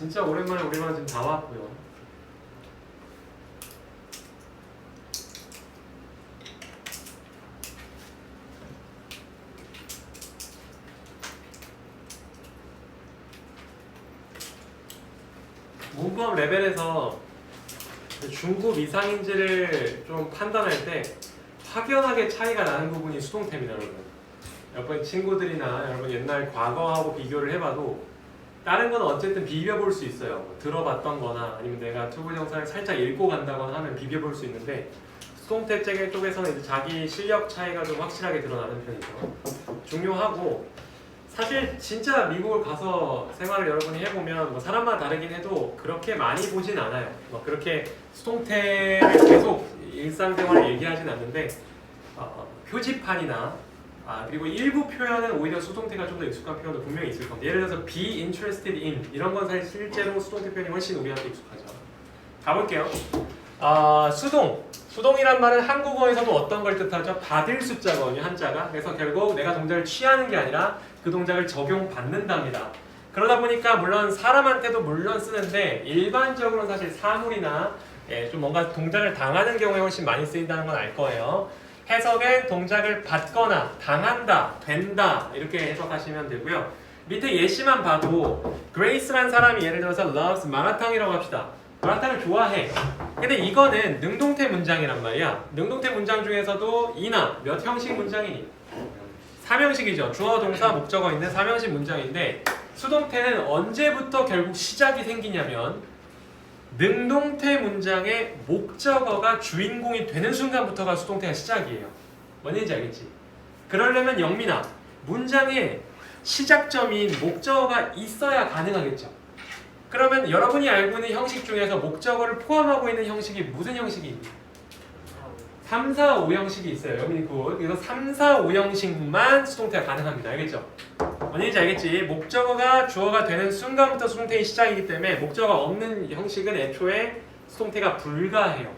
진짜 오랜만에 우리만 지금 다 왔고요. 문법 레벨에서 중급 이상인지를 좀 판단할 때 확연하게 차이가 나는 부분이 수동태입니다, 여러분. 여러분 친구들이나 여러분 옛날 과거하고 비교를 해봐도 다른 건 어쨌든 비벼볼 수 있어요. 뭐 들어봤던 거나 아니면 내가 투블 영상을 살짝 읽고 간다거나 하면 비벼볼 수 있는데 수동태 책 쪽에서는 이제 자기 실력 차이가 좀 확실하게 드러나는 편이죠. 중요하고 사실 진짜 미국을 가서 생활을 여러분이 해보면 뭐 사람마다 다르긴 해도 그렇게 많이 보진 않아요. 뭐 그렇게 수동태를 계속 일상생활을 얘기하진 않는데 어, 표지판이나 아 그리고 일부 표현은 오히려 수동태가 좀 더 익숙한 표현도 분명히 있을 겁니다. 예를 들어서 be interested in 이런 건 사실 실제로 수동태 표현이 훨씬 우리한테 익숙하죠. 가볼게요. 아 수동 수동이란 말은 한국어에서도 어떤 걸 뜻하죠? 받을 숫자거든요 한자가. 그래서 결국 내가 동작을 취하는 게 아니라 그 동작을 적용받는답니다. 그러다 보니까 물론 사람한테도 물론 쓰는데 일반적으로는 사실 사물이나 예, 좀 뭔가 동작을 당하는 경우에 훨씬 많이 쓰인다는 건 알 거예요. 해석은 동작을 받거나 당한다, 된다 이렇게 해석하시면 되고요. 밑에 예시만 봐도 그레이스란 사람이 예를 들어서 loves 마라탕이라고 합시다. 마라탕을 좋아해. 근데 이거는 능동태 문장이란 말이야. 능동태 문장 중에서도 이나 몇 형식 문장이니? 삼형식이죠. 주어, 동사, 목적어 있는 삼형식 문장인데 수동태는 언제부터 결국 시작이 생기냐면 능동태 문장의 목적어가 주인공이 되는 순간부터가 수동태가 시작이에요. 뭔지 알겠지? 그러려면 영민아 문장의 시작점인 목적어가 있어야 가능하겠죠. 그러면 여러분이 알고 있는 형식 중에서 목적어를 포함하고 있는 형식이 무슨 형식이 있니? 3, 4, 5 형식이 있어요. 여기 굿. 그래서 3, 4, 5 형식만 수동태가 가능합니다. 알겠죠? 뭔지 알겠지? 목적어가 주어가 되는 순간부터 수동태의 시작이기 때문에 목적어가 없는 형식은 애초에 수동태가 불가해요.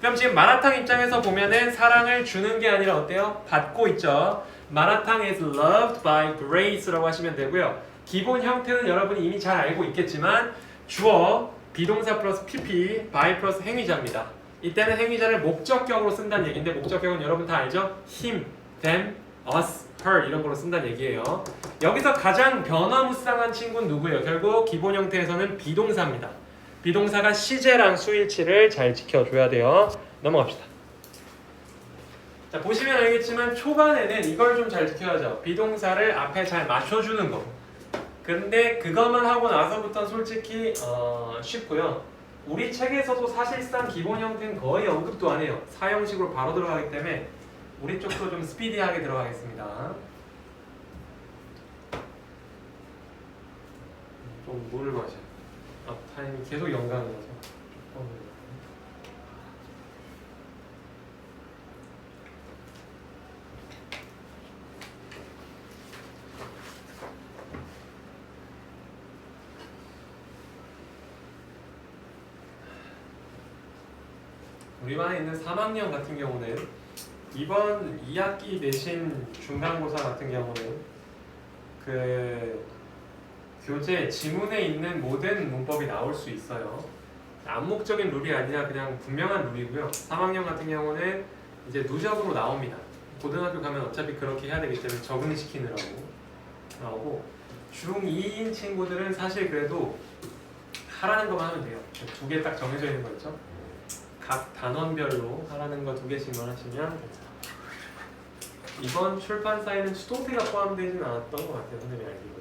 그럼 지금 마라탕 입장에서 보면은 사랑을 주는 게 아니라 어때요? 받고 있죠. 마라탕 is loved by Grace라고 하시면 되고요. 기본 형태는 여러분이 이미 잘 알고 있겠지만 주어, 비동사 플러스 pp, by 플러스 행위자입니다. 이때는 행위자를 목적격으로 쓴다는 얘기인데 목적격은 여러분 다 알죠? him, them, us, her 이런 걸로 쓴다는 얘기예요. 여기서 가장 변화무쌍한 친구는 누구예요? 결국 기본 형태에서는 비동사입니다. 비동사가 시제랑 수일치를 잘 지켜줘야 돼요. 넘어갑시다. 자 보시면 알겠지만 초반에는 이걸 좀 잘 지켜야죠. 비동사를 앞에 잘 맞춰주는 거. 근데 그것만 하고 나서부터는 솔직히 어, 쉽고요. 우리 책에서도 사실상 기본 형태는 거의 언급도 안 해요. 사형식으로 바로 들어가기 때문에 우리 쪽도 좀 스피디하게 들어가겠습니다. 좀 물을 마셔. 아 타임이 계속 연관이어서. 우리 반에 있는 3학년 같은 경우는 이번 2학기 내신 중간고사 같은 경우는 그 교재 지문에 있는 모든 문법이 나올 수 있어요. 암묵적인 룰이 아니라 그냥 분명한 룰이고요. 3학년 같은 경우는 이제 누적으로 나옵니다. 고등학교 가면 어차피 그렇게 해야 되기 때문에 적응시키느라고 나오고 중2인 친구들은 사실 그래도 하라는 것만 하면 돼요. 두 개 딱 정해져 있는 거 있죠? 각 단원별로 하라는 거 두 개씩만 하시면 됩니다. 이번 출판사에는 수동태가 포함되지는 않았던 것 같아요. 선생님이 알기로는.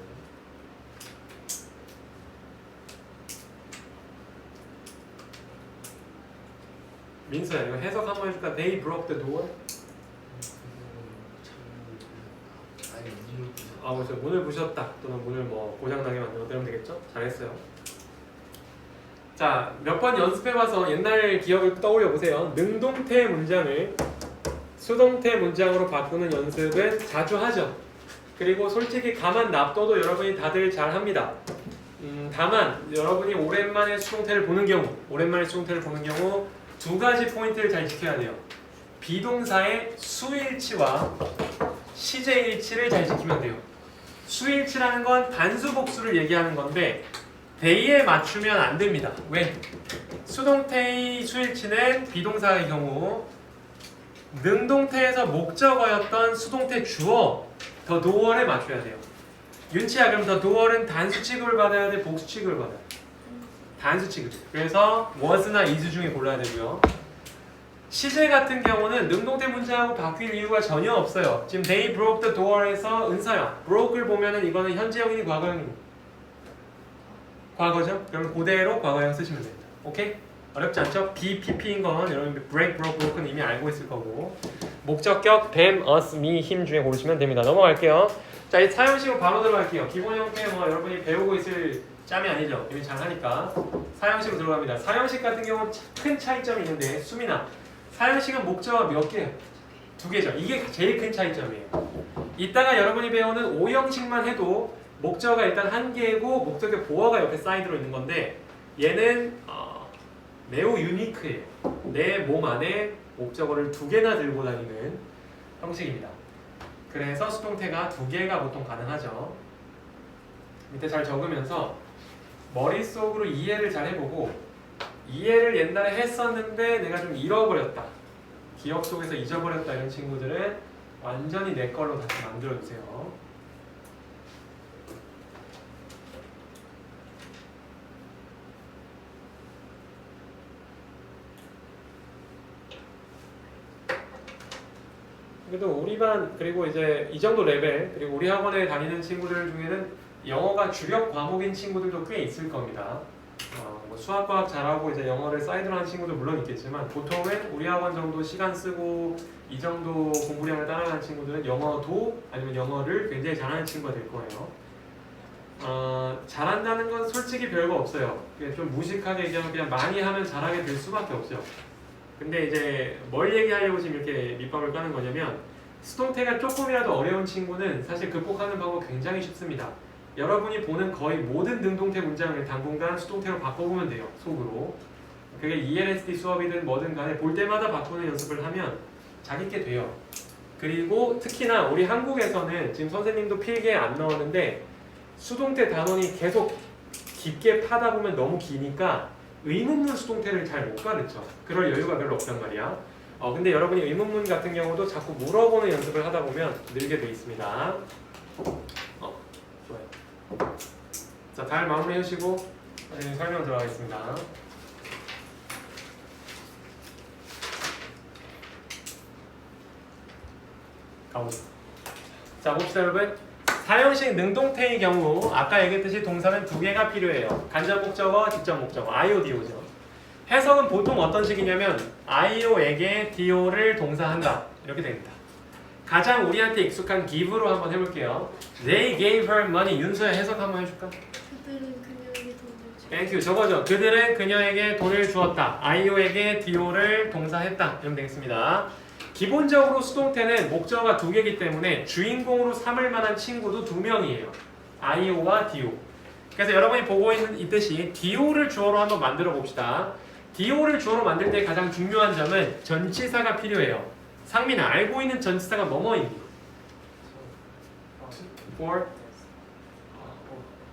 민수야 이거 해석 한번 해줄까? They broke the door. 아니 아 그렇죠. 문을 부셨다 또는 문을 뭐 고장나게 만들어 되면 되겠죠? 잘했어요. 자, 몇 번 연습해봐서 옛날 기억을 떠올려 보세요. 능동태 문장을 수동태 문장으로 바꾸는 연습은 자주 하죠. 그리고 솔직히 가만 놔둬도 여러분이 다들 잘 합니다. 음, 다만 여러분이 오랜만에 수동태를 보는 경우, 오랜만에 수동태를 보는 경우 두 가지 포인트를 잘 지켜야 돼요. 비동사의 수일치와 시제일치를 잘 지키면 돼요. 수일치라는 건 단수 복수를 얘기하는 건데 대의에 맞추면 안 됩니다. 왜? 수동태의 수일치는 비동사의 경우 능동태에서 목적어였던 수동태 주어 더 도어에 맞춰야 돼요. 윤치야 그럼 더 도어는 단수 취급을 받아야 돼, 복수 취급을 받아야 돼. 단수 취급. 그래서 was나 is 중에 골라야 되고요. 시제 같은 경우는 능동태 문장하고 바뀐 이유가 전혀 없어요. 지금 they broke the door에서 은사야. broke를 보면은 이거는 현재형이니 과거형이니? 과거죠? 그럼 그대로 과거형 쓰시면 됩니다. 오케이? 어렵지 않죠? BPP인 건 여러분 break, broke, broken 이미 알고 있을 거고 목적격 them, us, me, him 중에 고르시면 됩니다. 넘어갈게요. 자, 이 사용식으로 바로 들어갈게요. 기본 형태 뭐 여러분이 배우고 있을 짬이 아니죠. 이미 잘 하니까 사용식으로 들어갑니다. 사용식 같은 경우는 큰 차이점이 있는데 수민아 사용식은 목적어 몇 개예요? 두 개죠. 이게 제일 큰 차이점이에요. 이따가 여러분이 배우는 오형식만 해도 목적어가 일단 한 개고 목적의 보어가 옆에 사이드로 있는 건데 얘는 어, 매우 유니크해요. 내 몸 안에 목적어를 두 개나 들고 다니는 형식입니다. 그래서 수동태가 두 개가 보통 가능하죠. 밑에 잘 적으면서 머릿속으로 이해를 잘 해보고 이해를 옛날에 했었는데 내가 좀 잃어버렸다. 기억 속에서 잊어버렸다 이런 친구들은 완전히 내 걸로 다시 만들어 주세요. 그래도 우리 반 그리고 이제 이 정도 레벨 그리고 우리 학원에 다니는 친구들 중에는 영어가 주력 과목인 친구들도 꽤 있을 겁니다. 어, 뭐 수학 과학 잘하고 이제 영어를 사이드로 하는 친구도 물론 있겠지만 보통은 우리 학원 정도 시간 쓰고 이 정도 공부량을 따라가는 친구들은 영어도 아니면 영어를 굉장히 잘하는 친구가 될 거예요. 어, 잘한다는 건 솔직히 별거 없어요. 좀 무식하게 얘기하면 그냥 많이 하면 잘하게 될 수밖에 없어요. 근데 이제 뭘 얘기하려고 지금 이렇게 밑밥을 까는 거냐면 수동태가 조금이라도 어려운 친구는 사실 극복하는 방법 굉장히 쉽습니다. 여러분이 보는 거의 모든 능동태 문장을 당분간 수동태로 바꿔보면 돼요. 속으로. 그게 ELSD 수업이든 뭐든 간에 볼 때마다 바꾸는 연습을 하면 자기게 돼요. 그리고 특히나 우리 한국에서는 지금 선생님도 필기에 안 넣었는데 수동태 단원이 계속 깊게 파다 보면 너무 기니까 의문문 수동태를 잘 못 가르쳐. 그럴 여유가 별로 없단 말이야. 어, 근데 여러분이 의문문 같은 경우도 자꾸 물어보는 연습을 하다 보면 늘게 돼 있습니다. 어, 좋아요. 자, 잘 마무리 해 주시고 이제 설명 들어가겠습니다. 가보자. 자, 봅시다, 여러분. 사형식 능동태의 경우 아까 얘기했듯이 동사는 두 개가 필요해요. 간접 목적어, 직접 목적어, IODO죠. 해석은 보통 어떤 식이냐면 IO에게 DO를 동사한다 이렇게 됩니다. 가장 우리한테 익숙한 give로 한번 해볼게요. They gave her money. 윤서야 해석 한번 해줄까? 그들은 그녀에게 돈을 주. 땡큐 저거죠. 그들은 그녀에게 돈을 주었다. IO에게 DO를 동사했다. 이러면 되겠습니다. 기본적으로 수동태는 목적어가 두 개이기 때문에 주인공으로 삼을 만한 친구도 두 명이에요. IO와 DO. 그래서 여러분이 보고 있는 있듯이 DO를 주어로 한번 만들어 봅시다. DO를 주어로 만들 때 가장 중요한 점은 전치사가 필요해요. 상민아 알고 있는 전치사가 뭐뭐입니다. for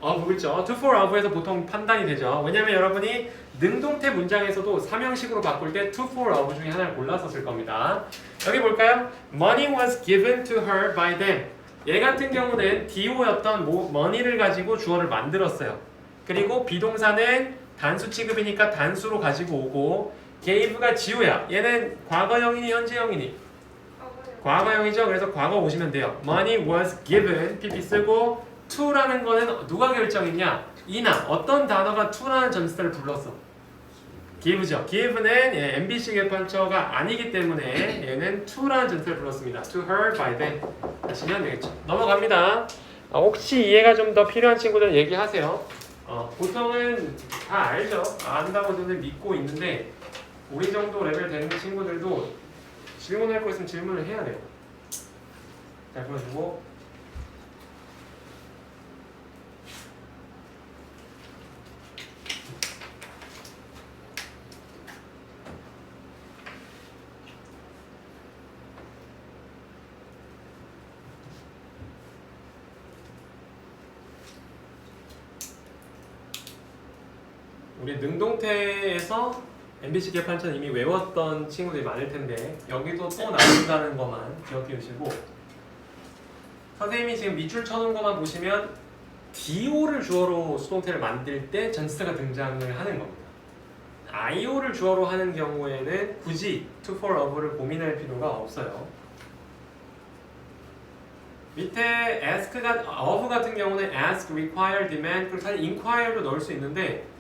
of 그렇죠. to for of에서 보통 판단이 되죠. 왜냐면 여러분이 능동태 문장에서도 삼형식으로 바꿀 때 to for of 중에 하나를 골라서 쓸 겁니다. 여기 볼까요? Money was given to her by them. 얘 같은 경우는 DO였던 money를 가지고 주어를 만들었어요. 그리고 비동사는 단수 취급이니까 단수로 가지고 오고 gave가 지우야. 얘는 과거형이니 현재형이니? 과거형이죠. 그래서 과거 오시면 돼요. Money was given pp 쓰고 to라는 거는 누가 결정했냐? 이나 어떤 단어가 to라는 전치사를 불렀어? Give죠. give는 예, MBC 개판처가 아니기 때문에 얘는 to라는 전치사를 불렀습니다. to her by them 하시면 되겠죠. 넘어갑니다. 아, 혹시 이해가 좀 더 필요한 친구들 얘기하세요. 어, 보통은 다 알죠. 안다고 저는 믿고 있는데 우리 정도 레벨 되는 친구들도 질문할 거 있으면 질문을 해야 돼요. 잘 보여주고 우리 능동태에서 MBC 개판천 이미 외웠던 친구들이 많을 텐데 여기도 또 나온다는 것만 기억해 주시고 선생님이 지금 밑줄 쳐놓은 것만 보시면 DO를 주어로 수동태를 만들 때 전치사가 등장을 하는 겁니다. IO를 주어로 하는 경우에는 굳이 to for of를 고민할 필요가 없어요. 밑에 ask가 of 같은 경우는 ask, require, demand 그리고 사실 inquire도 넣을 수 있는데 아,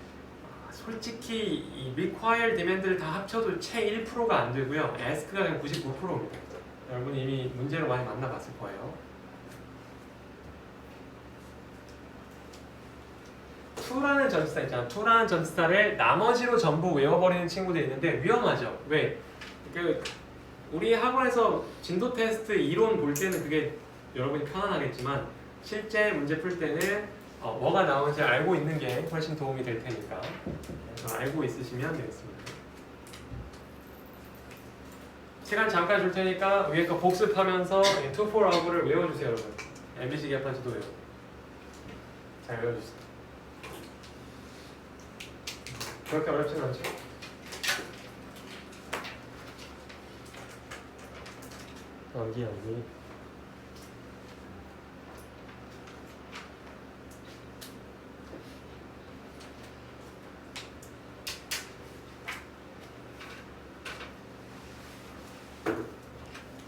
솔직히 이 require, demand를 다 합쳐도 채 1%가 안 되고요. ask가 그냥 99%입니다. 여러분 이미 문제로 많이 만나봤을 거예요. to라는 전치사 있잖아. to라는 전치사를 나머지로 전부 외워버리는 친구들이 있는데 위험하죠. 왜? 그 우리 학원에서 진도 테스트 이론 볼 때는 그게 여러분이 편안하겠지만 실제 문제 풀 때는 어, 뭐가 나오는지 알고 있는 게 훨씬 도움이 될 테니까 그래서 알고 있으시면 되겠습니다. 시간 잠깐 줄 테니까 위에 거 복습하면서 이 to for of를 외워주세요, 여러분. MBC 개판 지도 외워. 잘 외워주세요. 그렇게 어렵진 않죠? 여기 여기.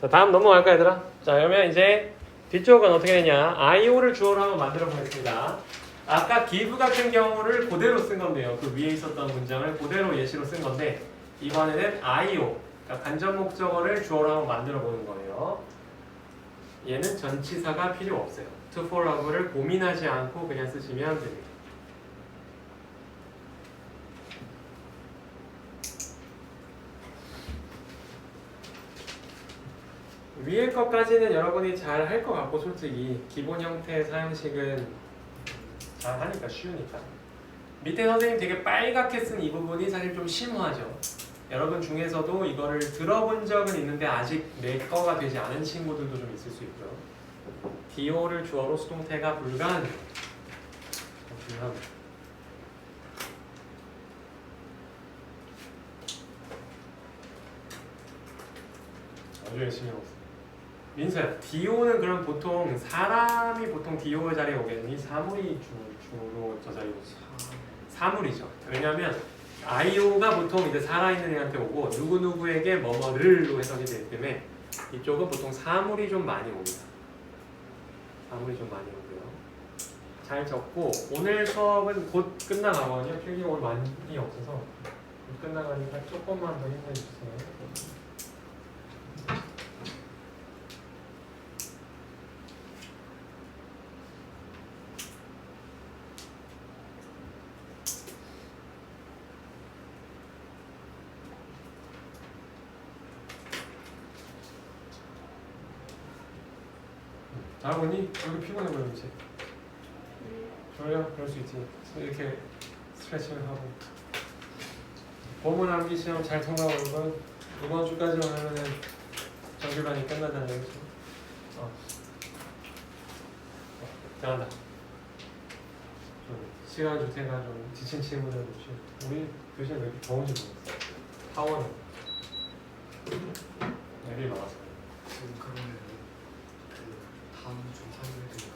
자 다음 넘어갈까 얘들아? 자 그러면 이제 뒤쪽은 어떻게 되냐? IO를 주어로 한번 만들어 보겠습니다. 아까 give 같은 경우를 그대로 쓴 건데요. 그 위에 있었던 문장을 그대로 예시로 쓴 건데 이번에는 IO 그러니까 간접 목적어를 주어로 한번 만들어 보는 거예요. 얘는 전치사가 필요 없어요. to for of를 고민하지 않고 그냥 쓰시면 됩니다 위에 것까지는 여러분이 잘 할 것 같고 솔직히 기본 형태의 사용식은 잘 하니까 쉬우니까. 밑에 선생님 되게 빨갛게 쓴 이 부분이 사실 좀 심오하죠. 여러분 중에서도 이거를 들어본 적은 있는데 아직 내 거가 되지 않은 친구들도 좀 있을 수 있죠. DO를 주어로 수동태가 불가합니다 불가합니다 아주 열심히 하고 있어 민서야, 디오는 그럼 보통 사람이 보통 디오 자리에 오겠니? 사물이 주, 주로 저 자리에 오지? 사물이죠. 왜냐하면 아이오가 보통 이제 살아있는 애한테 오고 누구 누구에게 뭐뭐를로 해석이 되기 때문에 이쪽은 보통 사물이 좀 많이 옵니다. 사물이 좀 많이 오고요. 잘 적고 오늘 수업은 곧 끝나가거든요. 필기 오늘 많이 없어서 곧 끝나가니까 조금만 더 힘내주세요. 잘 보니? 여기 피곤해 보이지? 졸려? 그럴 수 있지. 이렇게 스트레칭을 하고. 보문 암기 시험 잘 통과하는 건 이번 주까지만 하면은 정규반이 끝난다는 얘기죠. 어. 어, 잘한다. 좀 시간 줄 테니까 좀 지친 친구들 좀 우리 교실에 왜 이렇게 더운지 모르겠어 하원은 애들이 많아서 지금 그러면 그 다음 주 화요일에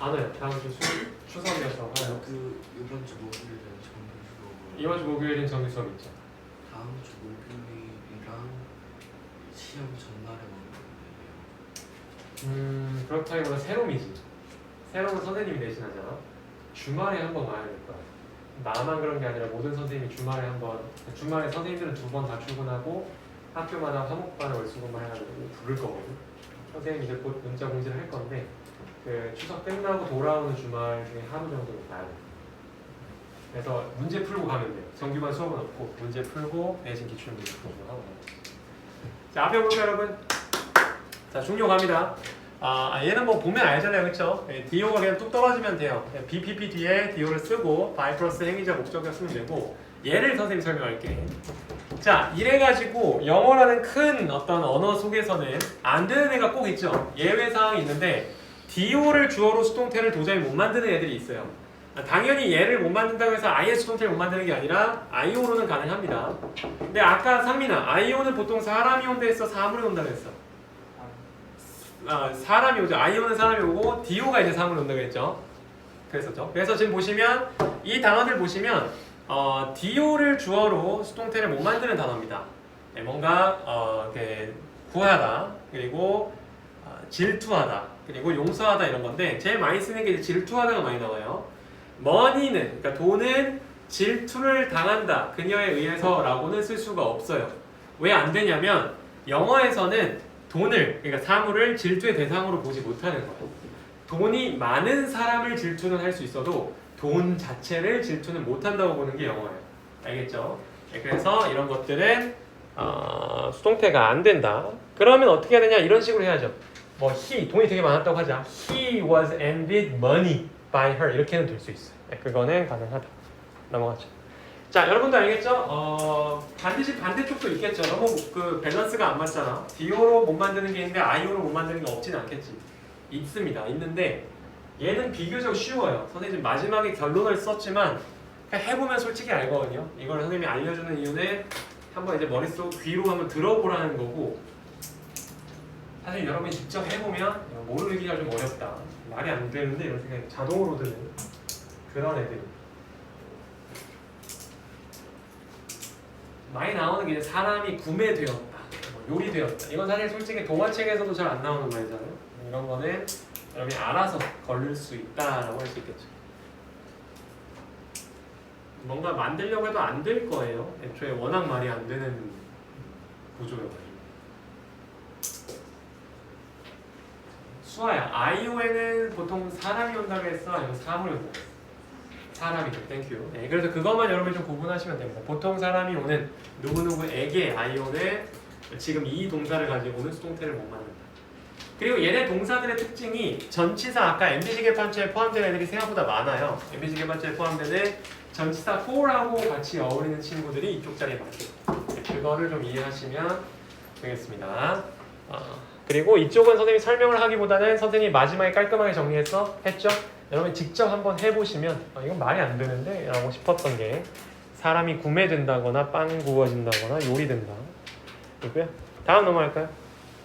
안 와요 다음 주 수, 추석이어서 안 와요 와요. 그 이번 주 목요일에 정규 수업. 이번 주 목요일엔 정규 수업 있죠 다음 주 목요일이랑 시험 전날에 오는 거예요. 음 그렇다기보다 새롬이지 새롬은 선생님이 대신하잖아 주말에 한 번 와야 될 거야 나만 그런 게 아니라 모든 선생님이 주말에 한 번 주말에 선생님들은 두 번 다 출근하고 학교마다 화목반을 월수금을 해가지고 부를 거거든 선생님이 이제 곧 문자 공지를 할 건데 그 추석 끝나고 돌아오는 주말 중에 하루 정도는 돼 그래서 문제 풀고 가면 돼요 정규반 수업은 없고 문제 풀고 내신 기출 문제 풀고 하고 가면 돼요. 자 앞에 볼까요 여러분 자 중요 갑니다 아, 아, 얘는 뭐 보면 알잖아요, 그렇죠? DO가 그냥 뚝 떨어지면 돼요. 그냥 BPP 뒤에 DO를 쓰고 by 플러스 행위자 목적어 쓰면 되고 얘를 선생님 설명할게. 자, 이래가지고 영어라는 큰 어떤 언어 속에서는 안 되는 애가 꼭 있죠. 예외 사항이 있는데 DO를 주어로 수동태를 도저히 못 만드는 애들이 있어요. 아, 당연히 얘를 못 만든다고 해서 아예 수동태를 못 만드는 게 아니라 아이오로는 가능합니다. 근데 아까 상민아 아이오는 보통 사람이 온다 했어 사물이 온다고 했어. 아, 사람이 오죠. 아이오는 사람이 오고 디오가 이제 사물이 온다고 했죠. 그랬었죠. 그래서 지금 보시면 이 단어들 보시면 어, 디오를 주어로 수동태를 못 만드는 단어입니다. 네, 뭔가 어, 구하다 그리고 어, 질투하다 그리고 용서하다 이런 건데 제일 많이 쓰는 게 이제 질투하다가 많이 나와요. 머니는 그러니까 돈은 질투를 당한다 그녀에 의해서라고는 쓸 수가 없어요. 왜 안 되냐면 영어에서는 돈을 그러니까 사물을 질투의 대상으로 보지 못하는 거예요. 돈이 많은 사람을 질투는 할 수 있어도 돈 자체를 질투는 못한다고 보는 게 영어예요. 알겠죠? 네, 그래서 이런 것들은 어, 수동태가 안 된다. 그러면 어떻게 해야 되냐? 이런 식으로 해야죠. 뭐 he 돈이 되게 많았다고 하자. He was envied money by her 이렇게는 될 수 있어요. 네, 그거는 가능하다. 넘어가죠. 자, 여러분도 알겠죠? 어, 반드시 반대쪽도 있겠죠. 너무 그 밸런스가 안 맞잖아. 디오로 못 만드는 게 있는데 아이오로 못 만드는 게 없진 않겠지. 있습니다. 있는데 얘는 비교적 쉬워요. 선생님 마지막에 결론을 썼지만 해보면 솔직히 알거든요. 이걸 선생님이 알려주는 이유는 한번 이제 머릿속 귀로 한번 들어보라는 거고 사실 여러분이 직접 해보면 모르기가 좀 어렵다. 말이 안 되는데 이런 생각이 자동으로 드는 그런 애들. 많이 나오는 게 사람이 구매되었다, 뭐 요리되었다. 이건 사실 솔직히 동화책에서도 잘 안 나오는 말이잖아요. 이런 거는 여러분이 알아서 걸릴 수 있다라고 할 수 있겠죠. 뭔가 만들려고 해도 안 될 거예요. 애초에 워낙 말이 안 되는 구조여가지고. 수아야, 아이오에는 보통 사람이 온다고 했어? 아니면 사물이 온다고 했어? 사람이죠. 땡큐. 네, 그래서 그것만 여러분이 좀 구분하시면 됩니다. 보통 사람이 오는 누구누구에게 아이오는 지금 이 동사를 가지고 오는 수동태를 못 만든다. 그리고 얘네 동사들의 특징이 전치사 아까 MBC 개판체에 포함된 애들이 생각보다 많아요. MBC 개판체에 포함되는 전치사 for하고 같이 어울리는 친구들이 이쪽 자리에 네, 그거를 좀 이해하시면 되겠습니다. 어, 그리고 이쪽은 선생님이 설명을 하기보다는 선생님이 마지막에 깔끔하게 정리해서 했죠? 여러분 직접 한번 해보시면 아, 이건 말이 안 되는데 라고 싶었던 게 사람이 구매된다거나 빵 구워진다거나 요리된다 이고요. 다음 넘어갈까요?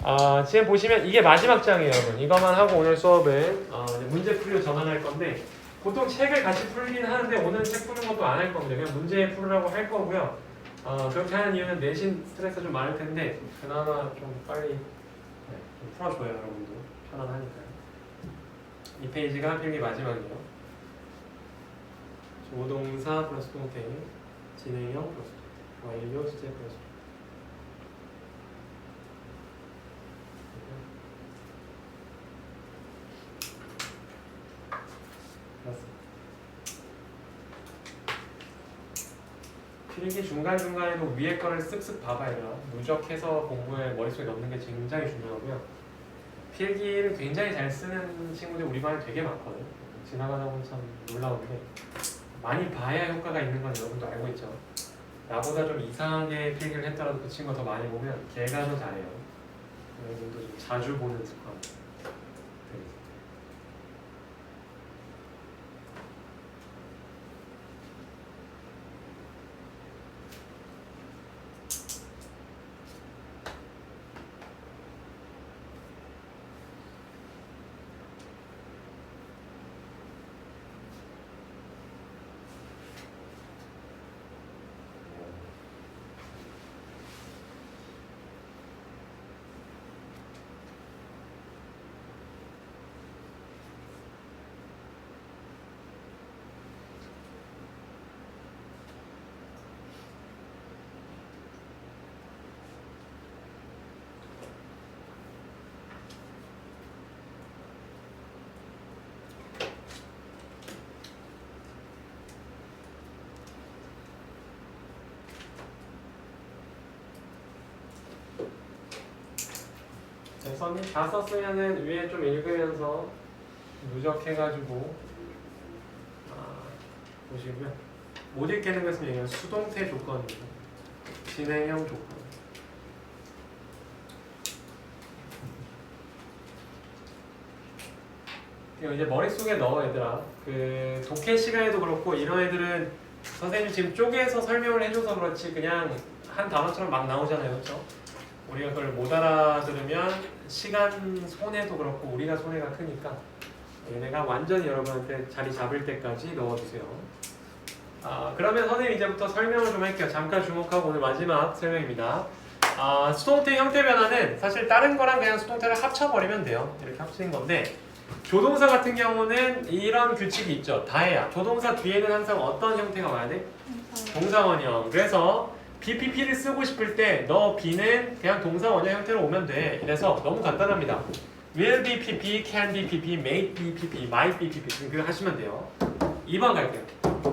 아, 지금 보시면 이게 마지막 장이에요, 여러분. 이거만 하고 오늘 수업은 어, 이제 문제 풀이로 전환할 건데 보통 책을 같이 풀긴 하는데 오늘 책 푸는 것도 안 할 겁니다. 그냥 문제 풀으라고 할 거고요. 어, 그렇게 하는 이유는 내신 스트레스 좀 많을 텐데 그나마 좀 빨리 풀어줘요, 여러분도 편안하니까요. 이 페이지가 필기 마지막이에요. 조동사 플러스 동태, 진행형 플러스 완료 주제 플러스 맞습니다. 필기 중간중간에도 위에 거를 쓱쓱 봐봐야 돼요. 누적해서 공부에 머릿속에 넣는 게 굉장히 중요하고요. 필기를 굉장히 잘 쓰는 친구들이 우리 반에 되게 많거든요. 지나가다 보면 참 놀라운데 많이 봐야 효과가 있는 건 여러분도 알고 있죠. 나보다 좀 이상하게 필기를 했더라도 그 친구가 더 많이 보면 걔가 더 잘해요. 여러분도 좀 자주 보는 습관. 네. 네, 선이 다 썼으면은 위에 좀 읽으면서 누적해가지고 아, 보시고요. 못 읽겠는 것은 얘기하면 수동태 조건이고 진행형 조건. 이제 머릿속에 넣어 얘들아 그 독해 시간에도 그렇고 이런 애들은 선생님이 지금 쪼개서 설명을 해줘서 그렇지 그냥 한 단어처럼 막 나오잖아요 그렇죠? 우리가 그걸 못 알아들으면 시간 손해도 그렇고 우리가 손해가 크니까 얘네가 완전히 여러분한테 자리 잡을 때까지 넣어주세요 아 그러면 선생님 이제부터 설명을 좀 할게요 잠깐 주목하고 오늘 마지막 설명입니다 아 수동태 형태 변화는 사실 다른 거랑 그냥 수동태를 합쳐버리면 돼요 이렇게 합치는 건데 조동사 같은 경우는 이런 규칙이 있죠. 다해야. 조동사 뒤에는 항상 어떤 형태가 와야 돼? 동사원형. 그래서 BPP를 쓰고 싶을 때 너 B는 그냥 동사 원형 형태로 오면 돼. 그래서 너무 간단합니다. will be PP, can be PP, may be PP, might be PP 그거 하시면 돼요. 2번 갈게요.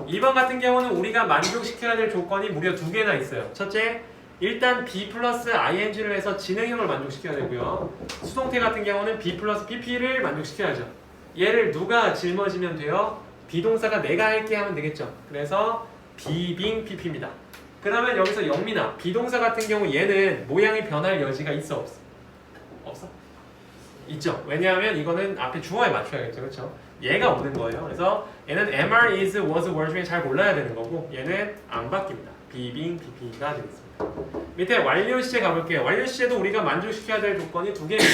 2번 같은 경우는 우리가 만족시켜야 될 조건이 무려 두 개나 있어요. 첫째, 일단 B 플러스 ing를 해서 진행형을 만족시켜야 되고요. 수동태 같은 경우는 B 플러스 PP를 만족시켜야죠. 얘를 누가 짊어지면 돼요? 비동사가 내가 할게 하면 되겠죠. 그래서 비빙 PP입니다. 그러면 여기서 영민아, 비동사 같은 경우 얘는 모양이 변할 여지가 있어 없어? 없어? 있죠. 왜냐하면 이거는 앞에 주어에 맞춰야겠죠. 그렇죠? 얘가 오는 거예요. 그래서 얘는 MR, is, was, were 중에 잘 골라야 되는 거고 얘는 안 바뀝니다. 비빙 PP가 되겠습니다. 밑에 완료 시제 가볼게요. 완료 시제도 우리가 만족시켜야 될 조건이 두 개입니다.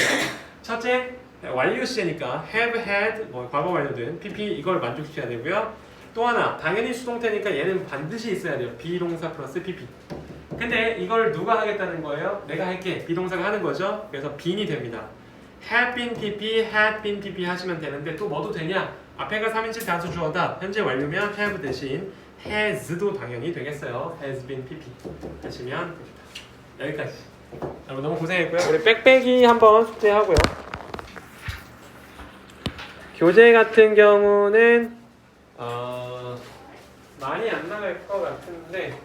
첫째, 완료 시제니까 have had 뭐 과거 완료된 PP 이걸 만족시켜야 되고요. 또 하나, 당연히 수동태니까 얘는 반드시 있어야 돼요. 비동사 플러스 PP. 근데 이걸 누가 하겠다는 거예요? 내가 할게. 비동사가 하는 거죠. 그래서 빈이 됩니다. have been PP, had been PP 하시면 되는데 또 뭐도 되냐? 앞에가 3인칭 단수 주어다. 현재 완료면 have 대신 has도 당연히 되겠어요. has been PP 하시면 됩니다. 여기까지. 여러분 너무 고생했고요. 우리 빽빽이 한번 숙제하고요. 교재 같은 경우는 어, 많이 안 나갈 것 같은데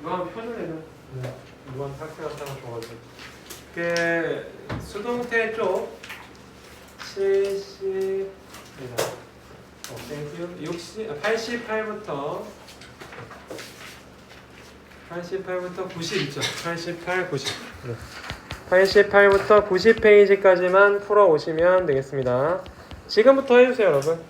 이거 한번 펴줄래요? 이건 학생 하나 줘가지고 그 수동태 쪽 70입니다. 어, 땡큐. 60, 88부터 88부터 90 있죠. 88, 90. 88부터 90페이지까지만 풀어 오시면 되겠습니다. 지금부터 해주세요, 여러분.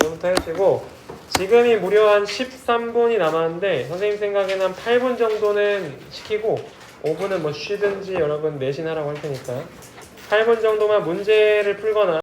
지금부터 해주시고 지금이 무려 한 13분이 남았는데 선생님 생각에는 한 8분 정도는 시키고 5분은 뭐 쉬든지 여러분 내신 하라고 할 테니까 8분 정도만 문제를 풀거나